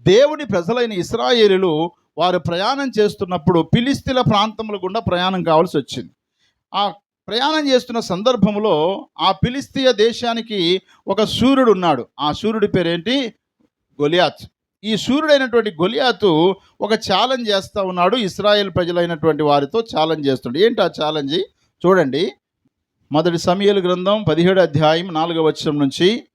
దేవుని ప్రజలైన ఇస్రాయేలులు వారు ప్రయాణం చేస్తున్నప్పుడు పిలిస్తీల ప్రాంతముల గుండా ప్రయాణం కావాల్సి వచ్చింది. ఆ ప్రయాణం చేస్తున్న సందర్భంలో ఆ పిలిస్తీయ దేశానికి ఒక సూర్యుడు ఉన్నాడు. ఆ సూర్యుడి పేరేంటి? గొలియాత్. ఈ సూర్యుడైనటువంటి గొలియాతు ఒక ఛాలెంజ్ చేస్తూ ఉన్నాడు. ఇస్రాయేల్ ప్రజలైనటువంటి వారితో ఛాలెంజ్ చేస్తున్నాడు ఏంటి ఆ ఛాలెంజ్? చూడండి. మొదటి సమయలు గ్రంథం పదిహేడు అధ్యాయం నాలుగవ వచనం నుంచి.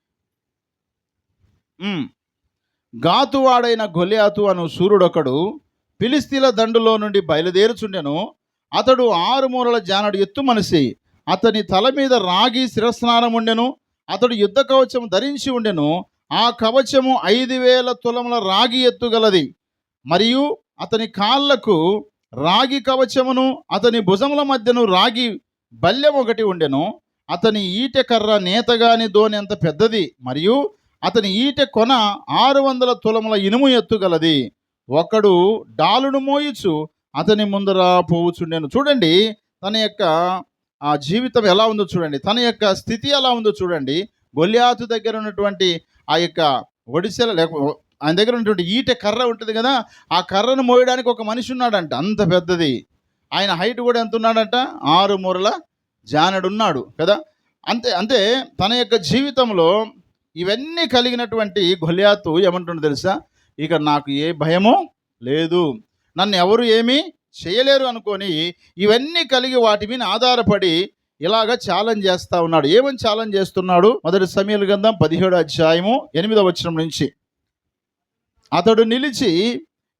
గాతువాడైన గొలియాతు అను సూర్యుడొకడు పిలిస్తీల దండులో నుండి బయలుదేరుచుండెను. అతడు ఆరు మూరల జానడు ఎత్తు మనిషి. అతని తల మీద రాగి శిరస్నానం ఉండెను. అతడు యుద్ధ కవచం ధరించి ఉండెను. ఆ కవచము ఐదు వేల తులముల రాగి ఎత్తుగలది మరియు అతని కాళ్ళకు రాగి కవచమును అతని భుజముల మధ్యను రాగి బల్లెం ఒకటి ఉండెను. అతని ఈటె కర్ర నేతగాని దోని అంత పెద్దది. మరియు అతని ఈటె కొన ఆరు వందల తులముల ఇనుము ఎత్తుగలది. ఒకడు డాలును మోయిచు అతని ముందర పోవుచుండెను. చూడండి తన యొక్క ఆ జీవితం ఎలా ఉందో చూడండి. తన యొక్క స్థితి ఎలా ఉందో చూడండి. గొల్లియాతు దగ్గర ఉన్నటువంటి ఆ యొక్క ఒడిశల లేక ఆయన దగ్గర ఉన్నటువంటి ఈట కర్ర ఉంటుంది కదా ఆ కర్రను మోయడానికి ఒక మనిషి ఉన్నాడంట. అంత పెద్దది. ఆయన హైట్ కూడా ఎంత ఉన్నాడంట? ఆరు మూరల జానడు ఉన్నాడు కదా. అంతే అంతే తన యొక్క జీవితంలో ఇవన్నీ కలిగినటువంటి గొలియాతు ఏమంటుండో తెలుసా? ఇక నాకు ఏ భయమో లేదు. నన్ను ఎవరు ఏమీ చేయలేరు అనుకొని ఇవన్నీ కలిగి వాటి మీద ఆధారపడి ఇలాగ ఛాలెంజ్ చేస్తూ ఉన్నాడు. ఏమని ఛాలెంజ్ చేస్తున్నాడు? మొదటి సమయాల గంధం పదిహేడు అధ్యాయము ఎనిమిదవ వచనం నుంచి. అతడు నిలిచి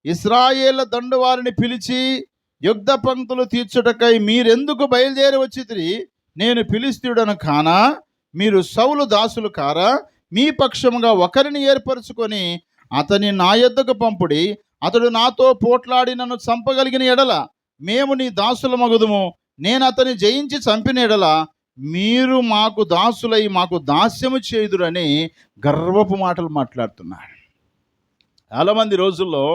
ఇస్రాయేళ్ళ దండు వారిని పిలిచి యుద్ధ పంక్తులు తీర్చుటకై మీరెందుకు బయలుదేరి వచ్చి నేను పిలిస్తుడను కానా? మీరు సౌలు దాసులు కారా? మీ పక్షముగా ఒకరిని ఏర్పరచుకొని అతని నా యొద్దకు పంపుడి. అతడు నాతో పోట్లాడి నన్ను చంపగలిగిన ఎడల మేము నీ దాసుల మగుదుము నేను అతని జయించి చంపిన ఎడల మీరు మాకు దాసులై మాకు దాస్యము చేయుదురని గర్వపు మాటలు మాట్లాడుతున్నాడు చాలామంది రోజుల్లో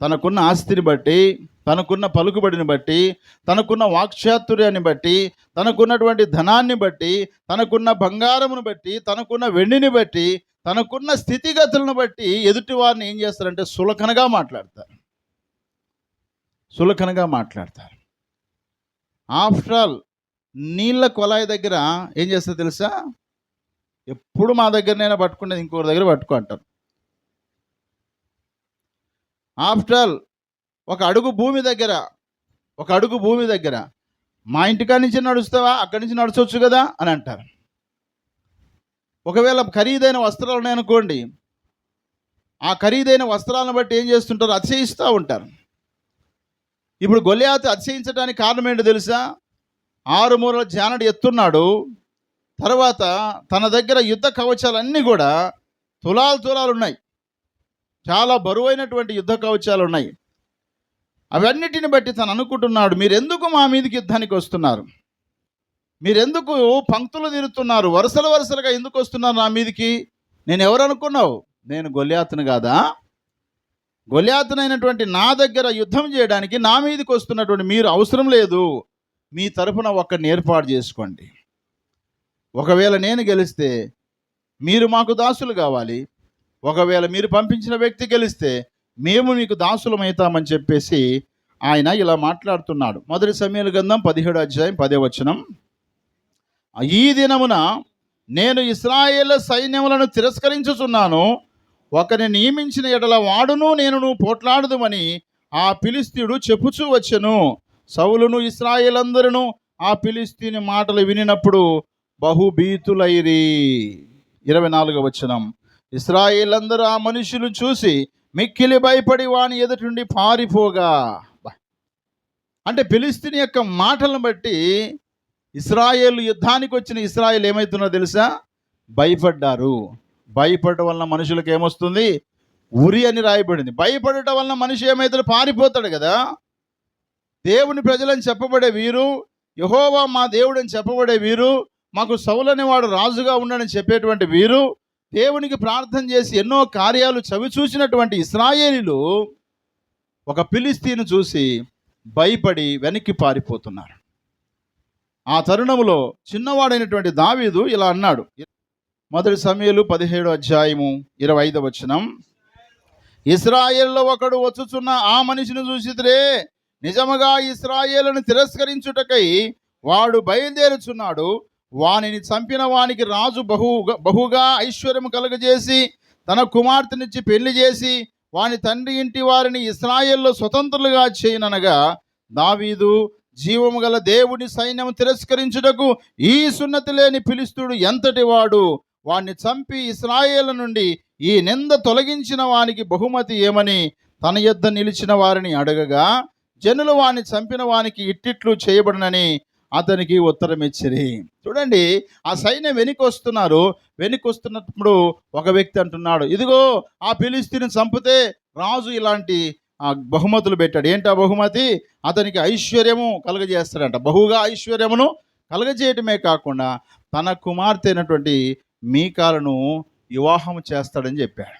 తనకున్న ఆస్తిని బట్టి తనకున్న పలుకుబడిని బట్టి తనకున్న వాక్చాతుర్యాన్ని బట్టి తనకున్నటువంటి ధనాన్ని బట్టి తనకున్న బంగారమును బట్టి తనకున్న వెండిని బట్టి తనకున్న స్థితిగతులను బట్టి ఎదుటి వారిని ఏం చేస్తారంటే సులకనగా మాట్లాడతారు. సులకనగా మాట్లాడతారు. ఆఫ్టర్ ఆల్ నీళ్ళ కొలాయి దగ్గర ఏం చేస్తారు తెలుసా? ఎప్పుడు మా దగ్గరనైనా పట్టుకునేది ఇంకొకరి దగ్గర పట్టుకో అంటారు. ఆఫ్టర్ ఆల్ ఒక అడుగు భూమి దగ్గర ఒక అడుగు భూమి దగ్గర మా ఇంటికాడ నుంచి నడుస్తావా? అక్కడి నుంచి నడచవచ్చు కదా? అని అంటారు. ఒకవేళ ఖరీదైన వస్త్రాలు ఉన్నాయనుకోండి ఆ ఖరీదైన వస్త్రాలను బట్టి ఏం చేస్తుంటారు? అతిశయిస్తూ ఉంటారు. ఇప్పుడు గొల్లియాతు అతిశయించడానికి కారణం ఏంటో తెలుసా? ఆరు మూరల జానడు ఎత్తున్నాడు. తర్వాత తన దగ్గర యుద్ధ కవచాలన్నీ కూడా తులాలు తులాలు ఉన్నాయి. చాలా బరువైనటువంటి యుద్ధ కవచాలు ఉన్నాయి. అవన్నిటిని బట్టి తను అనుకుంటున్నాడు మీరెందుకు మా మీదకి యుద్ధానికి వస్తున్నారు? మీరెందుకు పంక్తులు తిరుగుతున్నారు? వరుసలు వరుసలుగా ఎందుకు వస్తున్నారు నా మీదకి? నేను ఎవరు అనుకున్నావు? నేను గొల్యాతను కాదా? గొల్యాతనైనటువంటి నా దగ్గర యుద్ధం చేయడానికి నా మీదకి వస్తున్నటువంటి మీరు అవసరం లేదు. మీ తరపున ఒక్కడిని ఏర్పాటు చేసుకోండి. ఒకవేళ నేను గెలిస్తే మీరు మాకు దాసులు కావాలి. ఒకవేళ మీరు పంపించిన వ్యక్తి గెలిస్తే మేము మీకు దాసులమవుతామని చెప్పేసి ఆయన ఇలా మాట్లాడుతున్నాడు. మొదటి సమయాల గ్రంథం పదిహేడు అధ్యాయం పదే వచనం. ఈ దినమున నేను ఇస్రాయేల్ సైన్యములను తిరస్కరించుచున్నాను. ఒకరిని నియమించిన ఎడల వాడును నేను పోట్లాడదుమని ఆ పిలిస్తీయుడు చెప్పుచూ వచ్చెను. సౌలును ఇస్రాయేలందరూ ఆ పిలిస్తీని మాటలు వినినప్పుడు బహుభీతులైరి. ఇరవై నాలుగవ వచనం. ఇస్రాయేలందరూ ఆ మనుషులు చూసి మిక్కిలి భయపడి వాని ఎదుటి పారిపోగా. అంటే ఫిలిస్తీన్ యొక్క మాటలను బట్టి ఇస్రాయేల్ యుద్ధానికి వచ్చిన ఇస్రాయేల్ ఏమవుతుందో తెలుసా? భయపడ్డారు. భయపడటం వలన మనుషులకు ఏమొస్తుంది? ఉరి అని రాయబడింది. భయపడటం వలన మనిషి ఏమైతే పారిపోతాడు కదా. దేవుని ప్రజలని చెప్పబడే వీరు యహోవా మా దేవుడని చెప్పబడే వీరు మాకు సౌలని వాడు రాజుగా ఉండని చెప్పేటువంటి వీరు దేవునికి ప్రార్థన చేసి ఎన్నో కార్యాలు చవి చూసినటువంటి ఇస్రాయేలీలు ఒక పిలిస్తీని చూసి భయపడి వెనక్కి పారిపోతున్నారు. ఆ తరుణములో చిన్నవాడైనటువంటి దావీదు ఇలా అన్నాడు. మొదటి సమయంలో పదిహేడు అధ్యాయము ఇరవై ఐదు వచనం. ఇస్రాయేల్లో ఒకడు వచ్చుచున్న ఆ మనిషిని చూసిద్రే నిజముగా ఇస్రాయేలును తిరస్కరించుటకై వాడు బయలుదేరుచున్నాడు. వానిని చంపిన వానికి రాజు బహుగా బహుగా ఐశ్వర్యము కలుగజేసి తన కుమార్తెనిచ్చి పెళ్ళి చేసి వాని తండ్రి ఇంటి వారిని ఇస్రాయేల్లో స్వతంత్రులుగా చేయననగా దావీదు జీవము గల దేవుని సైన్యం తిరస్కరించుటకు ఈ సున్నతి లేని పిలిస్తుడు ఎంతటి వాడు? వాణ్ణి చంపి ఇస్రాయేల్ నుండి ఈ నింద తొలగించిన వానికి బహుమతి ఏమని తన యొద్ద నిలిచిన వారిని అడగగా జనులు వాణ్ణి చంపిన వానికి ఇట్టిట్లు చేయబడినని అతనికి ఉత్తరం ఇచ్చిరి చూడండి ఆ సైన్యం వెనుకొస్తున్నారు. వస్తున్నారు వస్తున్నప్పుడు ఒక వ్యక్తి అంటున్నాడు ఇదిగో ఆ పిలిస్తీని చంపితే రాజు ఇలాంటి ఆ బహుమతులు పెట్టాడు. ఏంటి ఆ బహుమతి? అతనికి ఐశ్వర్యము కలుగజేస్తాడంట. బహుగా ఐశ్వర్యమును కలుగజేయటమే కాకుండా తన కుమార్తె అయినటువంటి మీకాలను వివాహం చేస్తాడని చెప్పాడు.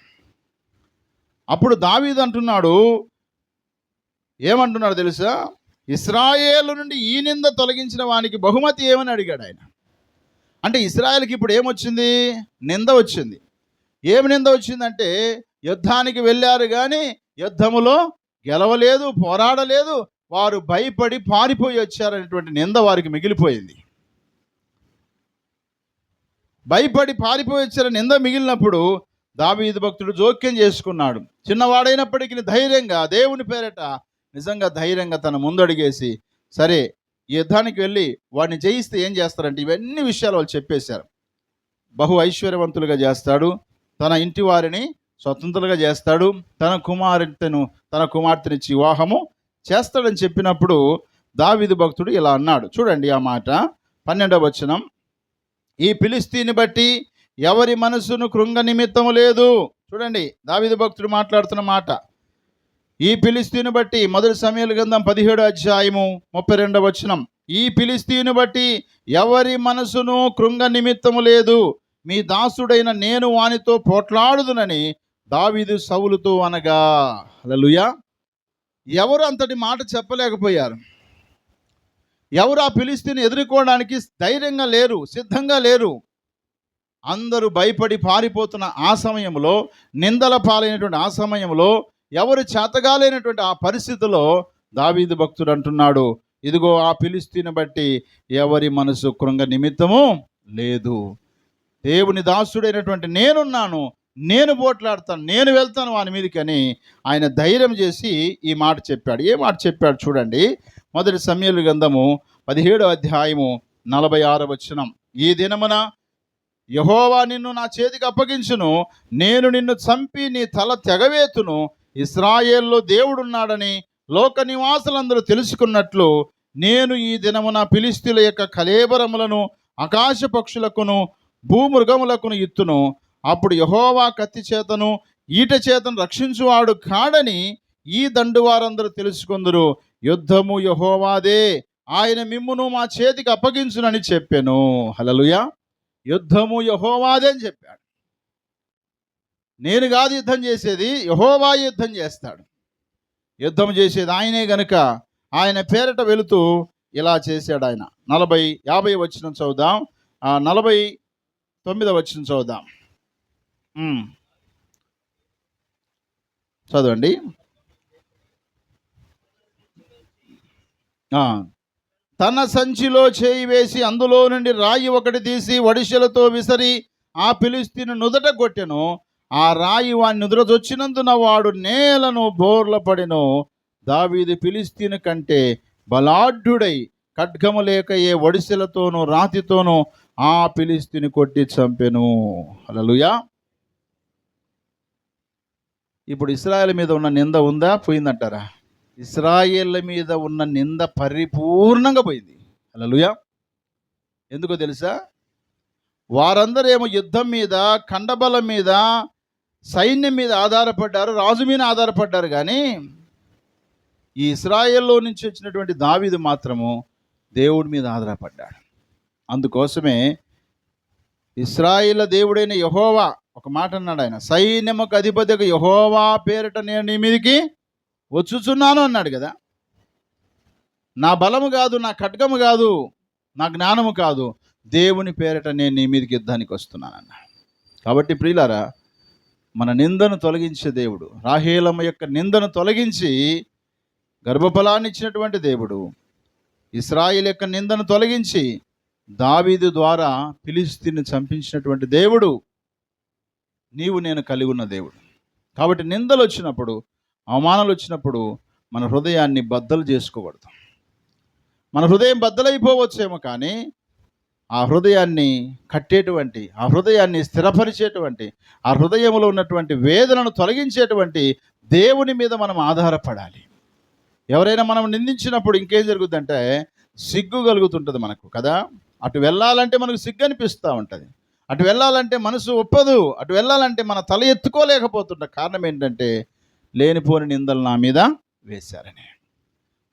అప్పుడు దావీదు అంటున్నాడు ఏమంటున్నాడు తెలుసా? ఇస్రాయేలు నుండి ఈ నింద తొలగించిన వానికి బహుమతి ఏమని అడిగాడు ఆయన? అంటే ఇస్రాయేల్కి ఇప్పుడు ఏమొచ్చింది? నింద వచ్చింది. ఏమి నింద వచ్చిందంటే యుద్ధానికి వెళ్ళారు కానీ యుద్ధములో గెలవలేదు పోరాడలేదు వారు భయపడి పారిపోయి వచ్చారనేటువంటి నింద వారికి మిగిలిపోయింది. భయపడి పారిపోయి వచ్చిన నింద మిగిలినప్పుడు దావీదు భక్తుడు జోక్యం చేసుకున్నాడు. చిన్నవాడైనప్పటికీ ధైర్యంగా దేవుని పేరట నిజంగా ధైర్యంగా తన ముందడిగేసి సరే యుద్ధానికి వెళ్ళి వాడిని జయిస్తే ఏం చేస్తారంటే ఇవన్నీ విషయాలు వాళ్ళు చెప్పేశారు. బహు ఐశ్వర్యవంతులుగా చేస్తాడు. తన ఇంటి వారిని స్వతంత్రులుగా చేస్తాడు. తన కుమార్తెను తన కుమార్తెనిచ్చి వివాహము చేస్తాడని చెప్పినప్పుడు దావిది భక్తుడు ఇలా అన్నాడు. చూడండి ఆ మాట. పన్నెండవ వచనం. ఈ పిలిస్తీని బట్టి ఎవరి మనసును కృంగ నిమిత్తము లేదు. చూడండి దావిది భక్తుడు మాట్లాడుతున్న మాట. ఈ పిలిస్తీని బట్టి మొదటి సమయాల గ్రంథం పదిహేడు అధ్యాయము ముప్పై రెండవ వచనం. ఈ పిలిస్తీని బట్టి ఎవరి మనసును కృంగ నిమిత్తము లేదు. మీ దాసుడైన నేను వానితో పోట్లాడుదునని దావీదు సవులుతో అనగా. అలలుయా ఎవరు అంతటి మాట చెప్పలేకపోయారు. ఎవరు ఆ పిలిస్తీని ఎదుర్కోవడానికి ధైర్యంగా లేరు సిద్ధంగా లేరు. అందరూ భయపడి పారిపోతున్న ఆ సమయంలో నిందల పాలైనటువంటి ఆ సమయంలో ఎవరు చేతగాలేనటువంటి ఆ పరిస్థితిలో దావీదు భక్తుడు అంటున్నాడు ఇదిగో ఆ పిలిస్తీని బట్టి ఎవరి మనసు కృంగ నిమిత్తము లేదు. దేవుని దాసుడైనటువంటి నేనున్నాను నేను పోట్లాడతాను నేను వెళ్తాను వాని మీదకని ఆయన ధైర్యం చేసి ఈ మాట చెప్పాడు. ఏ మాట చెప్పాడు చూడండి మొదటి సమయలు గ్రంథము పదిహేడో అధ్యాయము నలభై ఆరో వచనం. ఈ దినమున యహోవా నిన్ను నా చేతికి అప్పగించును నేను నిన్ను చంపి నీ తల తెగవేతును ఇస్రాయేల్లో దేవుడున్నాడని లోక నివాసులందరూ తెలుసుకున్నట్లు నేను ఈ దినమున పిలిస్తుల యొక్క కలేబరములను ఆకాశ పక్షులకును భూమృగములకును ఇత్తును. అప్పుడు యహోవా కత్తి చేతను ఈట చేతను రక్షించువాడు కాడని ఈ దండు వారందరూ తెలుసుకుందరు. యుద్ధము యహోవాదే ఆయన మిమ్మును మా చేతికి అప్పగించునని చెప్పాను. హలలుయా యుద్ధము యహోవాదే అని చెప్పాడు. నేను కాదు యుద్ధం చేసేది యహోవా యుద్ధం చేస్తాడు. యుద్ధం చేసేది ఆయనే గనుక ఆయన పేరట వెళుతూ ఇలా చేశాడు ఆయన. నలభై యాభై వచ్చిన చదువుదాం. నలభై తొమ్మిది వచ్చిన చదువుదాం. చదవండి. తన సంచిలో చేయి వేసి అందులో నుండి రాయి ఒకటి తీసి వడిసెలతో విసరి ఆ పిలిస్తీని నుదట కొట్టెను. ఆ రాయి వాడిని నిద్రదొచ్చినందున వాడు నేలను బోర్ల పడెను. దావీది పిలిస్తీని కంటే బలాఢ్యుడై ఖడ్గము లేక ఏ ఒడిసెలతోనూ రాతితోనూ ఆ పిలిస్తీని కొట్టి చంపెను. అలలుయా ఇప్పుడు ఇస్రాయేల్ మీద ఉన్న నింద ఉందా? పోయిందంటారా? ఇస్రాయేళ్ళ మీద ఉన్న నింద పరిపూర్ణంగా పోయింది. అలలుయా ఎందుకో తెలుసా? వారందరేమో యుద్ధం మీద కండబలం మీద సైన్యం మీద ఆధారపడ్డారు రాజు మీద ఆధారపడ్డారు కానీ ఈ ఇస్రాయేల్లో నుంచి వచ్చినటువంటి దావిది మాత్రము దేవుడి మీద ఆధారపడ్డాడు. అందుకోసమే ఇస్రాయిల దేవుడైన యహోవా ఒక మాట అన్నాడు ఆయన సైన్యముకు అధిపతికి యహోవా పేరిట నేను నీ మీదికి వచ్చుచున్నాను అన్నాడు కదా. నా బలము కాదు నా ఖడ్గము కాదు నా జ్ఞానము కాదు దేవుని పేరిట నేను నీ మీదకి యుద్ధానికి వస్తున్నాను అన్నాడు. కాబట్టి ప్రియులారా మన నిందను తొలగించే దేవుడు. రాహేలమ్మ యొక్క నిందను తొలగించి గర్భఫలాన్ని ఇచ్చినటువంటి దేవుడు. ఇస్రాయిల్ యొక్క నిందను తొలగించి దావీదు ద్వారా పిలిస్తీని చంపించినటువంటి దేవుడు. నీవు నేను కలిగి ఉన్న దేవుడు. కాబట్టి నిందలు వచ్చినప్పుడు అవమానాలు వచ్చినప్పుడు మన హృదయాన్ని బద్దలు చేసుకోకూడదు. మన హృదయం బద్దలైపోవచ్చేమో కానీ ఆ హృదయాన్ని కట్టేటువంటి ఆ హృదయాన్ని స్థిరపరిచేటువంటి ఆ హృదయంలో ఉన్నటువంటి వేదనను తొలగించేటువంటి దేవుని మీద మనం ఆధారపడాలి. ఎవరైనా మనం నిందించినప్పుడు ఇంకేం జరుగుతుందంటే సిగ్గు కలుగుతుంటుంది మనకు కదా? అటు వెళ్ళాలంటే మనకు సిగ్గు అనిపిస్తూ ఉంటుంది. అటు వెళ్ళాలంటే మనసు ఒప్పదు. అటు వెళ్ళాలంటే మన తల ఎత్తుకోలేకపోతుంట. కారణం ఏంటంటే లేనిపోని నిందలు నా మీద వేశారని.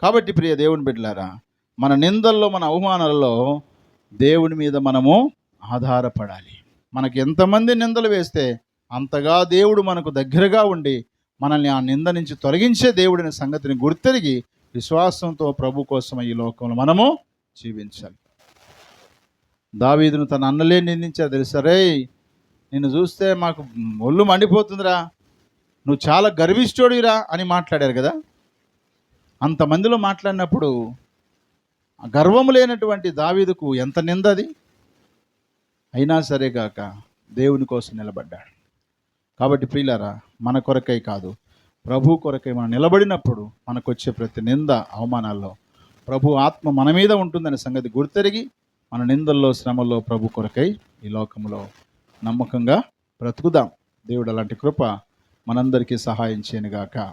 కాబట్టి ప్రియ దేవుని బిడ్డలారా మన నిందల్లో మన అవమానాలలో దేవుని మీద మనము ఆధారపడాలి. మనకి ఎంతమంది నిందలు వేస్తే అంతగా దేవుడు మనకు దగ్గరగా ఉండి మనల్ని ఆ నింద నుంచి తొలగించే దేవుడిని సంగతిని గుర్తెరిగి విశ్వాసంతో ప్రభు కోసం ఈ లోకంలో మనము జీవించాలి. దావీదును తన అన్నలే నిందించారు తెలుసరే నిన్ను చూస్తే మాకు ఒళ్ళు మండిపోతుందిరా. నువ్వు చాలా గర్విష్ఠుడిరా అని మాట్లాడారు కదా? అంతమందిలో మాట్లాడినప్పుడు గర్వము లేనటువంటి దావీదుకు ఎంత నిందది? అయినా సరే కాక దేవుని కోసం నిలబడ్డాడు. కాబట్టి ప్రియులారా మన కొరకై కాదు ప్రభు కొరకై మనం నిలబడినప్పుడు మనకు వచ్చే ప్రతి నింద అవమానాల్లో ప్రభు ఆత్మ మన మీద ఉంటుందనే సంగతి గుర్తెరిగి మన నిందల్లో శ్రమల్లో ప్రభు కొరకై ఈ లోకంలో నమ్మకంగా బ్రతుకుదాం. దేవుడు అలాంటి కృప మనందరికీ సహాయం చేయనుగాక.